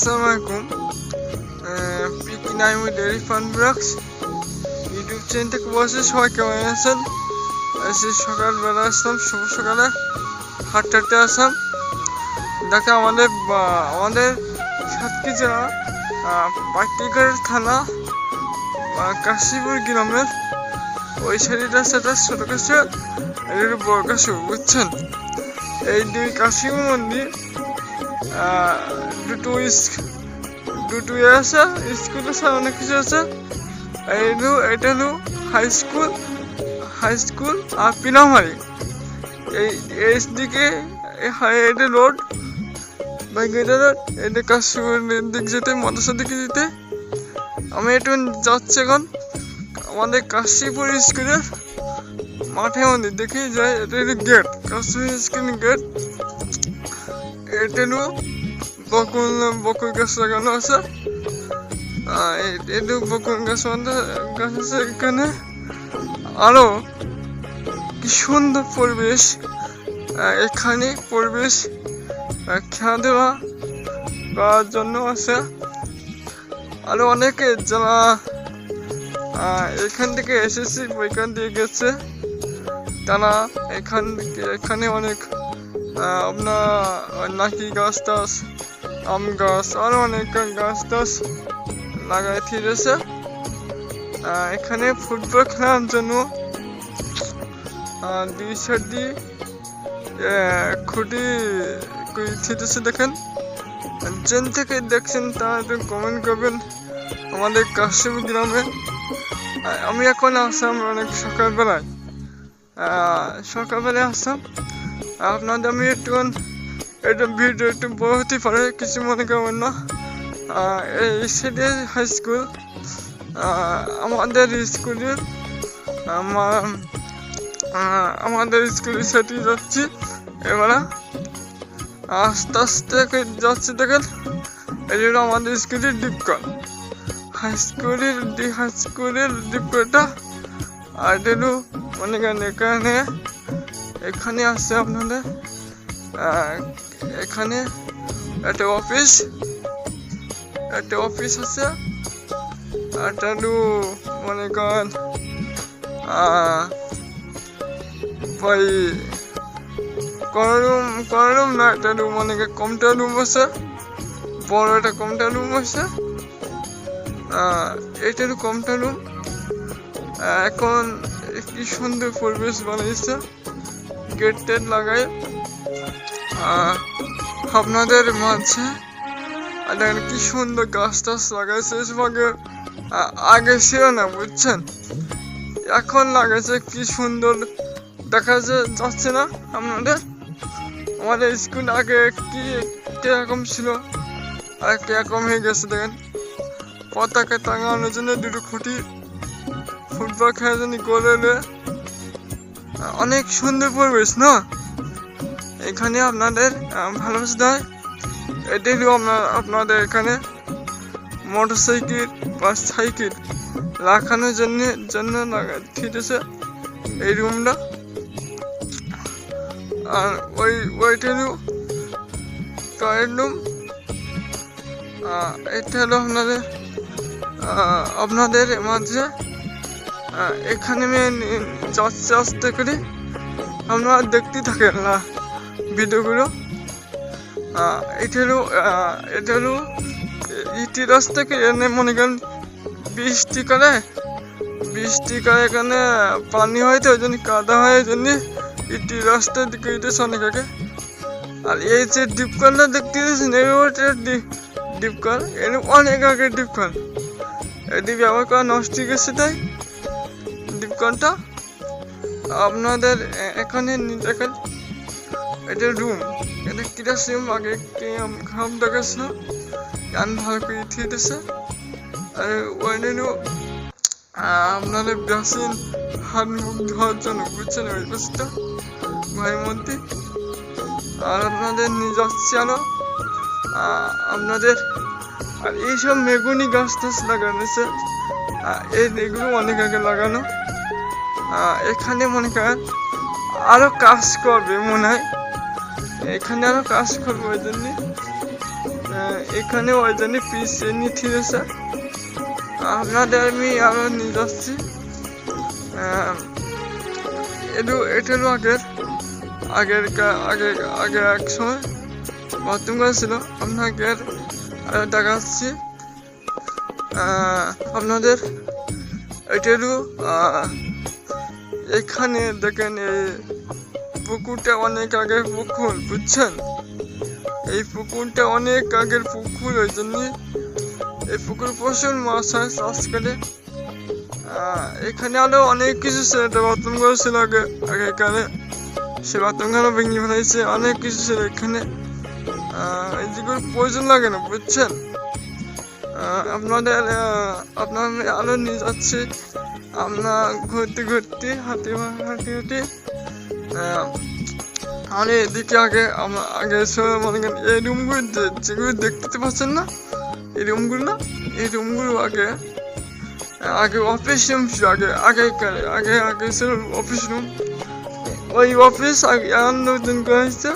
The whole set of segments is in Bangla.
আসসালামু আলাইকুম। Piki Naim dairy farm vlogs YouTube channel থেকে বসে সবাই কেমন আছেন? এসে সকালবেলা আসলাম, শুভ সকালে। হাঁটতে আসলাম। দেখে আমাদের আমাদের সাতটি জেলা পাটিগড় থানা কাশীপুর গ্রামের। ওই সাইডের রাস্তাটা ছোট কাছে এটা বড় কাশি বুঝছেন? এই দুই কাশীপুর মন্দির দুটো দুটো ইয়ে আছে স্কুল আছে অনেক কিছু আছে। এই হলো, এটা হলো হাই স্কুল হাই স্কুল আর পিনামারি এই এই দিকে, এই হাই- এটা রোড বাইকেটা রোড এটা কাশীপুরের দিক যেতে মদসা দিকে যেতে। আমি একটু যাচ্ছি এখন, আমাদের কাশীপুর স্কুলের মাঠে মন্দির, দেখি যাই, এটা গেট কাশীপুর স্কুলের গেট এটা হলো বকুল বকুল গাছ লাগানো আছে। এটা বকুল গাছ আছে এখানে আরও কি সুন্দর পরিবেশ। এখানে পরিবেশ খেলাধুলা করার জন্য আছে। আরও অনেকে যারা এখান থেকে এসেছি, ওইখান দিয়ে গেছে। তারা এখান এখানে অনেক আপনার নাকি গাছ টাছ আম গাছ আরও অনেক গাছ টাছ লাগাই আহ, এখানে ফুটবল খেলার জন্য দুই সাইড দিয়ে খুঁটি থিয়েছে দেখেন। যেন থেকে দেখছেন তারা একটু কমেন্ট করবেন আমাদের কাশিম গ্রামে। আমি এখন আসলাম অনেক সকালবেলায়। সকালবেলায় আসলাম। আপনাদের আমি একটু এটা ভিডিও একটু বড় হতে পারে কিছু মনে করবেন না। এই সাইডে হাই স্কুল আমাদের স্কুলের আমাদের স্কুলের সাথে যাচ্ছি। এবার, আস্তে আস্তে যাচ্ছি দেখেন জন্য আমাদের স্কুলের ডিপকল হাই স্কুলের হাই স্কুলের ডিপকলটা আর এটা হলো, মনে করেন এখানে এখানে আসছে আপনাদের এখানে একটা অফিস একটা অফিস আছে একটা হলো মনে করেন ওই কোনো রুম কোনো রুম না একটা রুম মনে করেন কম্পিউটার রুম আছে বড় একটা কম্পিউটার রুম আছে এটা হলো কম্পিউটার রুম এখন কি সুন্দর পরিবেশ বানিয়েছে গেট টেট আহ, আপনাদের মাঝে দেখেন কি সুন্দর গাছ টাছ লাগাইছে এসব আগে ছিল না, বুঝছেন? এখন লাগাইছে, কি সুন্দর দেখা যাচ্ছে না আপনাদের? আমাদের স্কুল আগে কি, কীরকম ছিল? আর কীরকম হয়ে গেছে দেখেন? পতাকা টাঙানোর জন্য দুটো খুঁটি, ফুটবল খেলার জন্য গোল এলে অনেক সুন্দর পরিবেশ না? এখানে আপনাদের ভালোবাসা দেয় এটাই আপনার আপনাদের এখানে মোটর সাইকেল বা সাইকেল রাখানোর জন্য জন্য আছে এই রুমটা। আর ওই ওইটা হলো টয়লেট রুম এটা হলো আপনাদের আপনাদের মাঝে এখানে নি- যাচ্ছে আসতে করে। আপনারা দেখতে থাকেন না। ভিডিওগুলো এটা হলো এটা হলো রাস্তা থেকে এনে মনে করেন বৃষ্টি করে বৃষ্টি করে এখানে পানি হয় তো ওই জন্য কাদা হয় ওই জন্য ইটি রাস্তার দিকে অনেক আগে আর এই যে ডিপকলটা দেখতে দিয়েছেন এই ওটা ডিপকল, এর অনেক আগে ডিপকল। এটি ব্যবহার করা নষ্ট গেছে তাই ডিপকলটা। আপনাদের এখানে দেখেন। এটা রুম এটা ক্লাস রুম আগে খাম দেখাচ্ছিল। গান ভালো করে থিয়ে দিছে। আর ওইখানে আপনাদের ব্রাসিন হাত মুখ ধোয়ার জন্য, বুঝছেন? ওই পাশটা ঘরের মধ্যে। আর আপনাদের যাচ্ছি আরও আপনাদের আর এইসব মেগুনি গাছ টাছ লাগানো এই এগুলো অনেক আগে লাগানো। এখানে মনে করেন আরও কাজ করবে, মনে হয়। এখানে আরও কাজ করব ওই জন্য। এখানে ওই জন্য পিছিয়ে নিয়ে ঠিকেছে আপনাদের আমি আরও নিয়ে যাচ্ছি। এটু, এটা আগের আগের কা- আগে এক সময় বাথরুম ছিল আপনাকে আরও দেখাচ্ছি। আপনাদের এটা এখানে দেখেন এই পুকুরটা অনেক আগের পুকুর, বুঝছেন? এই পুকুরটা অনেক আগের পুকুর, ওই জন্য এই পুকুর প্রচুর মাছ হয় চাষ করে এখানে আরও অনেক কিছু ছিল, একটা বাথরুম ঘর ছিল আগে আগেকারে সে বাথরুম ঘর ভেঙে ফেলাইছে অনেক কিছু ছিল এখানে। এই প্রয়োজন লাগে না, বুঝছেন? আপনাদের আপনার আপনাদের আরও নিয়ে যাচ্ছি। আমরা ঘুরতে ঘুরতে হাঁটি হাঁটি হাঁটি আহ, আমি এদিকে আগে আগে মনে করেন এই রুমগুলো যেগুলো দেখতে পাচ্ছেন না এই রুমগুলো না এই রুমগুলো আগে আগে অফিস রুম ছিল আগে আগেকার আগে আগে ছিল অফিস রুম ওই অফিস আগে আর নতুন করে হয়েছে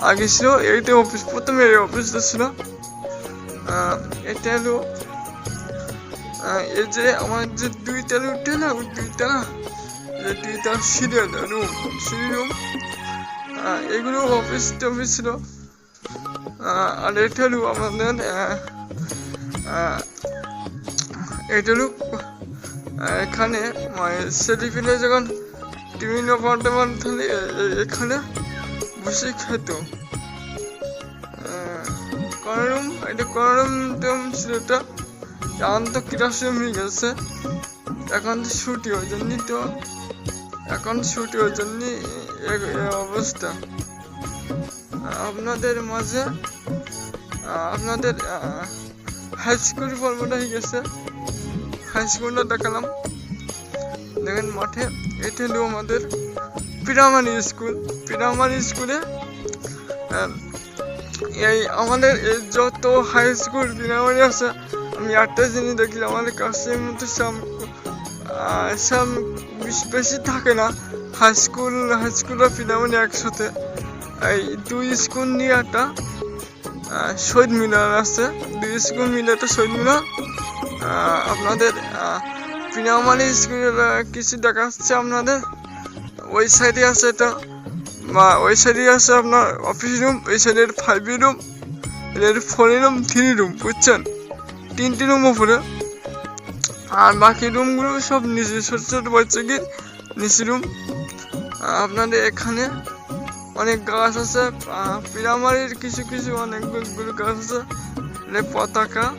আগে ছিল এইটা অফিস প্রথমে এই অফিসটা ছিল। এটা হলো এই যে আমার যে দুই তালা উঠে না ওই দুই তালা দুই তালা সিঁড়ি রুম সিঁড়ি এগুলো অফিস টফিস ছিল। আর এটা হলো আমাদের এটা হলো এখানে মানে ছেলেপিলে যখন বিভিন্ন বর্তমান এখানে বসে খেত। করম এটা করম টম ছিল এটা। এখন তো ক্লাসরুম হয়ে গেছে। এখন তো ছুটি, ওই জন্যই তো এখন ছুটি ওই জন্যই এ- এ অবস্থা। আপনাদের মাঝে, আপনাদের হাই স্কুল পর্বটা হয়ে গেছে। হাই স্কুলটা দেখালাম। দেখেন মাঠে, এটা হলো আমাদের প্রাইমারি স্কুল প্রাইমারি স্কুলে এই আমাদের যত হাই স্কুল প্রাইমারি আছে, আমি একটা জিনিস দেখি, আমাদের কাছের মধ্যে সাম সাম বেশ- থাকে না। হাই স্কুল হাই স্কুল আর প্রাইমারি একসাথে। এই দুই স্কুল নিয়ে একটা শহীদ মিনার আছে। দুই স্কুল মিলে একটা শহীদ মিনার। আপনাদের প্রাইমারি স্কুলের কিছু দেখা যাচ্ছে আপনাদের? ওই সাইডে আছে এটা। বা ওই সাইডে আছে আপনার অফিস রুম এই সাইডের ফাইভ রুম এর ফোর রুম থ্রি রুম বুঝছেন? তিনটি রুম উপরে। আর বাকি রুমগুলো সব নিচে ছোট ছোট বাচ্চাকে নিচে রুম। আপনাদের এখানে অনেক গাছ আছে প্রাইমারির কিছু কিছু অনেকগুলো গাছ আছে পতাকা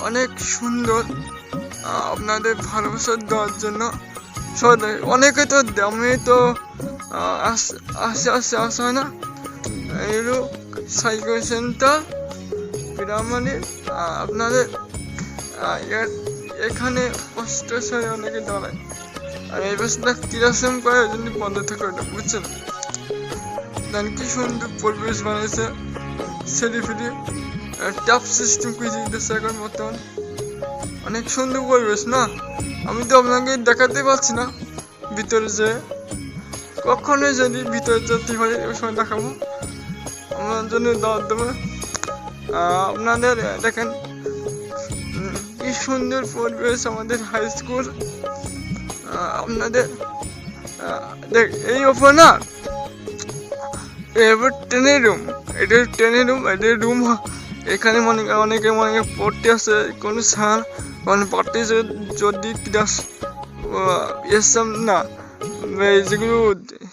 অনেক সুন্দর। আপনাদের ভালোবাসা দেওয়ার জন্য সবাই অনেকে তো দামে তো আস- আসে আসে হয় না। এগুলো সাইকেল সেন্টার প্রাইমারি আপনাদের এখানে অষ্টশয় অনেকে দাঁড়ায়। আর এই বছরটা কিরাসম করে ওই জন্য বন্ধ থাকে ওটা, বুঝছেন? দেন কি সুন্দর পরিবেশ বানিয়েছে সেরি ফিরি ট্যাপ সিস্টেম করে দিতেছে এখন বর্তমান। অনেক সুন্দর পরিবেশ, না? আমি তো আপনাকে দেখাতে পারছি না ভিতরে যে কখনো যদি ভিতরে যেতে হয় ওই সময় দেখাবো। আপনার জন্য দাওয়াত দেবো। আপনাদের, দেখেন সুন্দর পরিবেশ আমাদের হাই স্কুল আপনাদের দেখ, এই ওপর না, এবার ট্রেনের রুম এটা ট্রেনের রুম এটা রুম এখানে মনে অনেকে মনে পড়তে আছে, কোনো সার মানে পড়তে যদি ক্লাস এসম না যেগুলো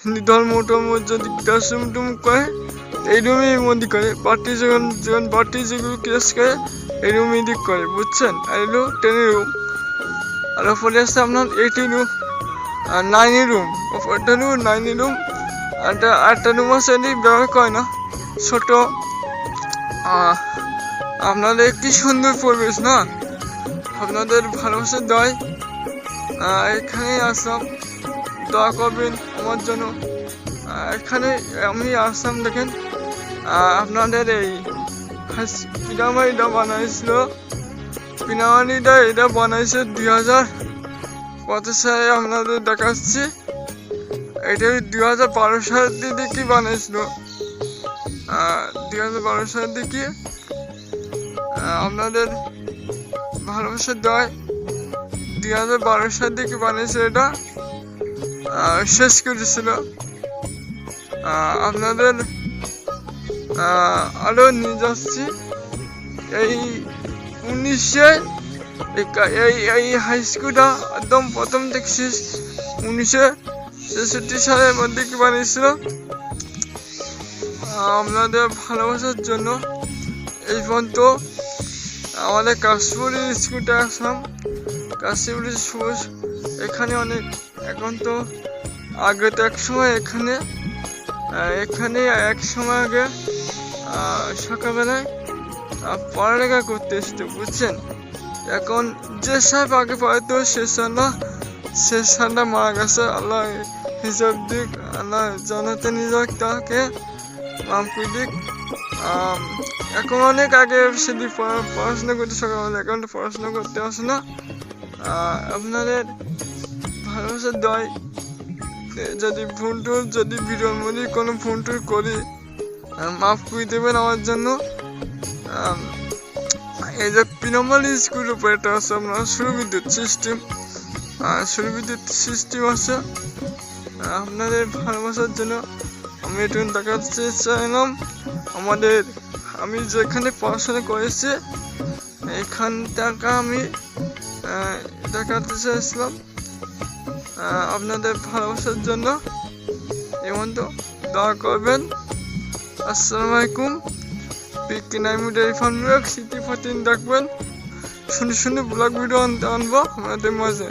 হিন্দু ধর্ম টর্ম যদি ক্লাস রুম টুম করে এই রুমের মধ্যে করে। পার্টি যখন যখন পার্টি যেগুলো ক্লাস করে, এই রুমে দিক করে, বুঝছেন? আর এলো ট্রেনের রুম আর ওপরে আছে আপনার এইটি রুম আর নাইনি রুম ওপরটা হলো নাইনি রুম একটা একটা রুম আছে এটি ব্যবহার করে না? ছোট। আপনাদের কি সুন্দর পরিবেশ, না? আপনাদের ভালোবাসা দেয়। এখানে আসলাম। দোয়া করবেন আমার জন্য। এখানে আমি আসলাম, দেখেন। আপনাদের এই পিনামারিটা বানাইছিল। পিনামারিটা এটা বানাইছে দুই হাজার কত সালে আপনাদের দেখাচ্ছি। এটা দুই হাজার বারো সালের দিকে বানাইছিল। দুই হাজার বারো সালের দিকে। আপনাদের ভালোবাসার দয়। দুই হাজার বারো সাল দিকে বানিয়েছে এটা। শেষ করেছিল। আপনাদের আরও নিয়ে যাচ্ছি এই উনিশে এই- এই হাই স্কুলটা একদম প্রথম থেকে শেষ। উনিশশো ছেষট্টি সালের মধ্যে কি বানিয়েছিল? আপনাদের ভালোবাসার জন্য। এই পর্যন্ত আমাদের কাশপুরি স্কুলটা আসলাম। কাশপুরি এখানে অনেক এখন তো আগে তো এক সময় এখানে এখানে এক সময় আগে সকালবেলায় পড়ালেখা করতে এসতো বুঝছেন? এখন যে সাহেব আগে পড়াতো সে সালা সে সালা মারা গেছে। আল্লাহ হিসাব দিক, আল্লাহ জানাতে নিয়ে তাকে মাফ দিক। এখন অনেক আগে সেদিক পড়াশোনা করতে সকালবেলা এখন পড়াশোনা করতে আসে না। আপনাদের ভালোবাসার দয় যদি ভুল টুল যদি ভিডিওর মধ্যে কোনো ভুল টুল করি মাফ করে দেবেন আমার জন্য। এই যে পিনমাল স্কুল উপরে এটা আছে, আপনার সৌর বিদ্যুৎ সিস্টেম সৌর বিদ্যুৎ সিস্টেম আছে। আপনাদের ভালোবাসার জন্য আমি একটু দেখাতে চাইলাম। আমাদের, আমি যেখানে পড়াশোনা করেছি এখান থেকে আমি দেখাতে চাইছিলাম। আপনাদের ভালোবাসার জন্য এমন তো দোয়া করবেন। আসসালামু আলাইকুম। পিকিনাই ফার্ম ফান্ড সিটি ফোরটিন দেখবেন। শুনে শুনে ব্লগ ভিডিও আনতে আনব। আমাদের মাঝে।